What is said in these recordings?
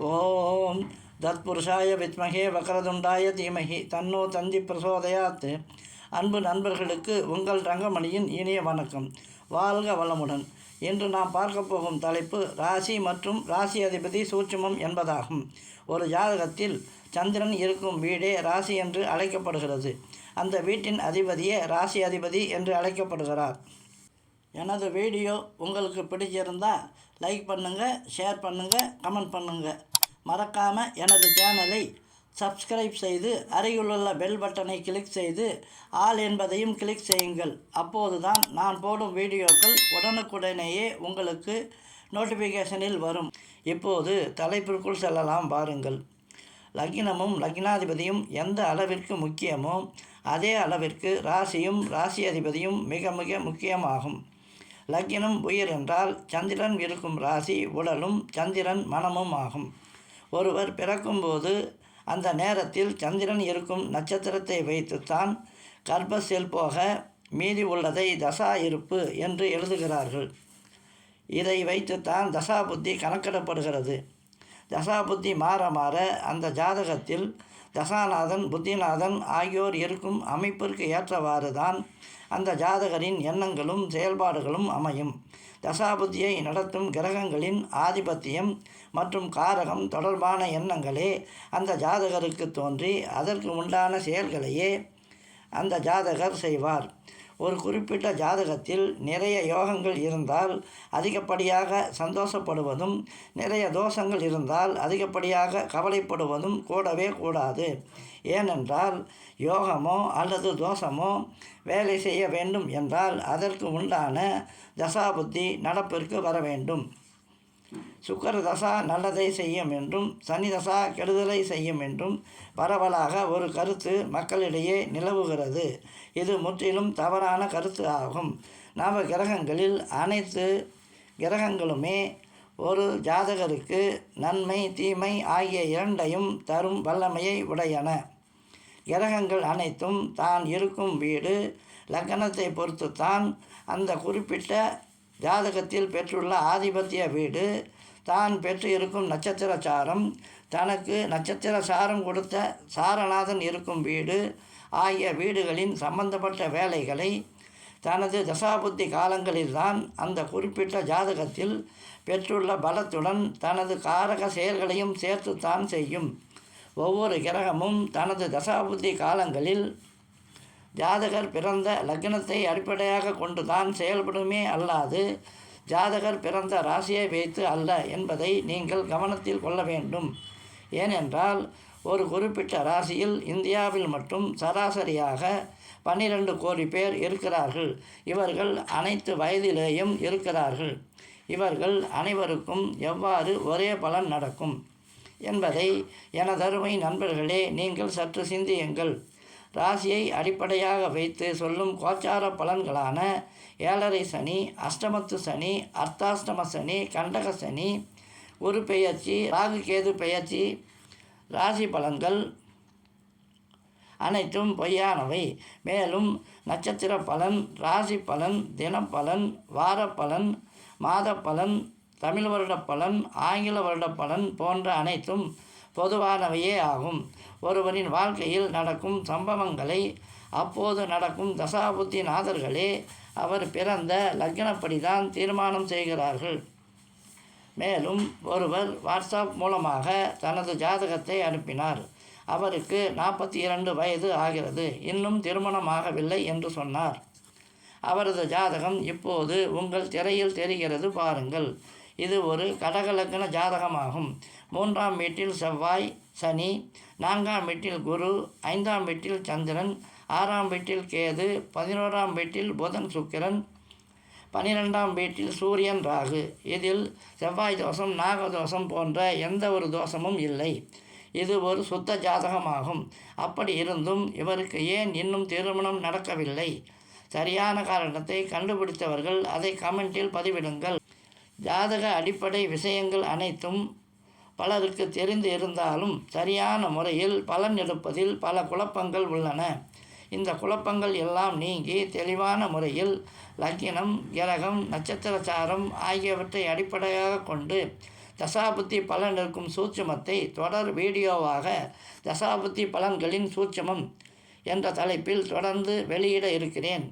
ஓம் தத்புருஷாய வித்மகே வக்ரதுண்டாய தீமகி. தன்னோ தந்தி பிரசோதயாத் அன்பு நண்பர்களுக்கு உங்கள் ரங்கமணியின் இனிய வணக்கம். வாழ்க வளமுடன். இன்று நாம் பார்க்க போகும் தலைப்பு ராசி மற்றும் ராசி அதிபதி சூட்சுமம் என்பதாகும். ஒரு ஜாதகத்தில் சந்திரன் இருக்கும் வீடே ராசி என்று அழைக்கப்படுகிறது. அந்த வீட்டின் அதிபதியே ராசி அதிபதி என்று அழைக்கப்படுகிறார். எனது வீடியோ உங்களுக்கு பிடிச்சிருந்தால் லைக் பண்ணுங்கள் ஷேர் பண்ணுங்கள் கமெண்ட் பண்ணுங்கள் மறக்காமல் எனது சேனலை சப்ஸ்கிரைப் செய்து அருகிலுள்ள பெல் பட்டனை கிளிக் செய்து ஆல் என்பதையும் கிளிக் செய்யுங்கள். அப்போது தான் நான் போடும் வீடியோக்கள் உடனுக்குடனேயே உங்களுக்கு நோட்டிஃபிகேஷனில் வரும். இப்போது தலைப்பிற்குள் செல்லலாம் பாருங்கள். லக்னமும் லக்னாதிபதியும் எந்த அளவிற்கு முக்கியமோ அதே அளவிற்கு ராசியும் ராசி அதிபதியும் மிக மிக முக்கியமாகும். லக்னம் உயிர் என்றால் சந்திரன் இருக்கும் ராசி உடலும் சந்திரன் மனமும் ஆகும். ஒருவர் பிறக்கும்போது அந்த நேரத்தில் சந்திரன் இருக்கும் நட்சத்திரத்தை வைத்துத்தான் கர்ப்பசெல் போக மீதி உள்ளதை தசா இருப்பு என்று எழுதுகிறார்கள். இதை வைத்துத்தான் தசா புத்தி கணக்கிடப்படுகிறது. தசா புத்தி மாற மாற அந்த ஜாதகத்தில் தசாநாதன் புத்திநாதன் ஆகியோர் இருக்கும் அமைப்பிற்கு ஏற்றவாறு தான் அந்த ஜாதகரின் எண்ணங்களும் செயல்பாடுகளும் அமையும். தசாபுத்தியை நடத்தும் கிரகங்களின் ஆதிபத்தியம் மற்றும் காரகம் தொடர்பான எண்ணங்களே அந்த ஜாதகருக்கு தோன்றி அதற்கு உண்டான செயல்களையே அந்த ஜாதகர் செய்வார். ஒரு குறிப்பிட்ட ஜாதகத்தில் நிறைய யோகங்கள் இருந்தால் அதிகப்படியாக சந்தோஷப்படுவதும் நிறைய தோஷங்கள் இருந்தால் அதிகப்படியாக கவலைப்படுவதும் கூடவே கூடாது. ஏனென்றால் யோகமோ அல்லது தோஷமோ வேலை செய்ய வேண்டும் என்றால் அதற்கு உண்டான தசாபுத்தி நடப்பிற்கு வர வேண்டும். சுக்கர தசா நல்லதை செய்யும் என்றும் சனி தசா கெடுதலை செய்யும் என்றும் பரவலாக ஒரு கருத்து மக்களிடையே நிலவுகிறது. இது முற்றிலும் தவறான கருத்து ஆகும். நவ கிரகங்களில் அனைத்து கிரகங்களுமே ஒரு ஜாதகருக்கு நன்மை தீமை ஆகிய இரண்டையும் தரும் வல்லமையை உடையன. கிரகங்கள் அனைத்தும் தான் இருக்கும் வீடு. லக்கணத்தை பொறுத்துத்தான் அந்த குறிப்பிட்ட ஜாதகத்தில் பெற்றுள்ள ஆதிபத்திய வீடு. தான் பெற்று இருக்கும் நட்சத்திர சாரம் தனக்கு நட்சத்திர சாரம் கொடுத்த சாரநாதன் இருக்கும் வீடு ஆகிய வீடுகளின் சம்பந்தப்பட்ட வேலைகளை தனது தசாபுத்தி காலங்களில்தான் அந்த குறிப்பிட்ட ஜாதகத்தில் பெற்றுள்ள பலத்துடன் தனது காரக செயல்களையும் சேர்த்துத்தான் செய்யும். ஒவ்வொரு கிரகமும் தனது தசாபுத்தி காலங்களில் ஜாதகர் பிறந்த லக்னத்தை அடிப்படையாக கொண்டு தான் செயல்படுமே அல்லாது ஜாதகர் பிறந்த ராசியை வைத்து அல்ல என்பதை நீங்கள் கவனத்தில் கொள்ள வேண்டும். ஏனென்றால் ஒரு குறிப்பிட்ட ராசியில் இந்தியாவில் மட்டும் சராசரியாக பன்னிரண்டு கோடி பேர் இருக்கிறார்கள். இவர்கள் அனைத்து வயதிலேயும் இருக்கிறார்கள். இவர்கள் அனைவருக்கும் எவ்வாறு ஒரே பலன் நடக்கும்? என்பதை எனதருமை நண்பர்களே நீங்கள் சற்று சிந்தியுங்கள். ராசியை அடிப்படையாக வைத்து சொல்லும் கோச்சார பலன்களான ஏழரை சனி அஷ்டமத்து சனி அர்த்தாஷ்டம சனி கண்டக சனி குரு பெயர்ச்சி ராகு கேது பெயர்ச்சி ராசி பலன்கள் அனைத்தும் பொய்யானவை. மேலும் நட்சத்திர பலன் ராசி பலன் தினப்பலன் வாரப்பலன் மாத பலன் தமிழ் வருட பலன் ஆங்கில வருட பலன் போன்ற அனைத்தும் பொதுவானவையே ஆகும். ஒருவரின் வாழ்க்கையில் நடக்கும் சம்பவங்களை அப்போது நடக்கும் தசாபுத்தி நாதர்களே அவர் பிறந்த லக்னப்படி தான் தீர்மானம் செய்கிறார்கள். மேலும் ஒருவர் வாட்ஸ்அப் மூலமாக தனது ஜாதகத்தை அனுப்பினார். அவருக்கு நாற்பத்தி இரண்டு வயது ஆகிறது. இன்னும் திருமணமாகவில்லை என்று சொன்னார். அவரது ஜாதகம் இப்போது உங்கள் திரையில் தெரிகிறது பாருங்கள். இது ஒரு கடகலக்கண ஜாதகமாகும். மூன்றாம் வீட்டில் செவ்வாய் சனி நான்காம் வீட்டில் குரு ஐந்தாம் வீட்டில் சந்திரன் ஆறாம் வீட்டில் கேது பதினோராம் வீட்டில் புதன் சுக்கிரன் பனிரெண்டாம் வீட்டில் சூரியன் ராகு. இதில் செவ்வாய் தோஷம் நாகதோஷம் போன்ற எந்த ஒரு தோஷமும் இல்லை. இது ஒரு சுத்த ஜாதகமாகும். அப்படி இருந்தும் இவருக்கு ஏன் இன்னும் திருமணம் நடக்கவில்லை? சரியான காரணத்தை கண்டுபிடித்தவர்கள் அதை கமெண்டில் பதிவிடுங்கள். ஜாதக அடிப்படை விஷயங்கள் அனைத்தும் பலருக்கு தெரிந்து இருந்தாலும் சரியான முறையில் பலன் எடுப்பதில் பல குழப்பங்கள் உள்ளன. இந்த குழப்பங்கள் எல்லாம் நீங்கி தெளிவான முறையில் லக்கினம் கிரகம் நட்சத்திர சாரம் ஆகியவற்றை அடிப்படையாக கொண்டு தசாபுத்தி பலன் இருக்கும் சூட்சமத்தை தொடர் வீடியோவாக தசாபுத்தி பலன்களின் சூட்சமம் என்ற தலைப்பில் தொடர்ந்து வெளியிட இருக்கிறேன்.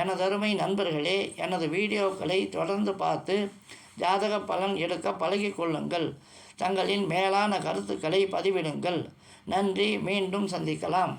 எனதருமை நண்பர்களே எனது வீடியோக்களை தொடர்ந்து பார்த்து ஜாதக பலன் எடுக்க பழகி கொள்ளுங்கள் தங்களின் மேலான கருத்துக்களை பதிவிடுங்கள். நன்றி. மீண்டும் சந்திக்கலாம்.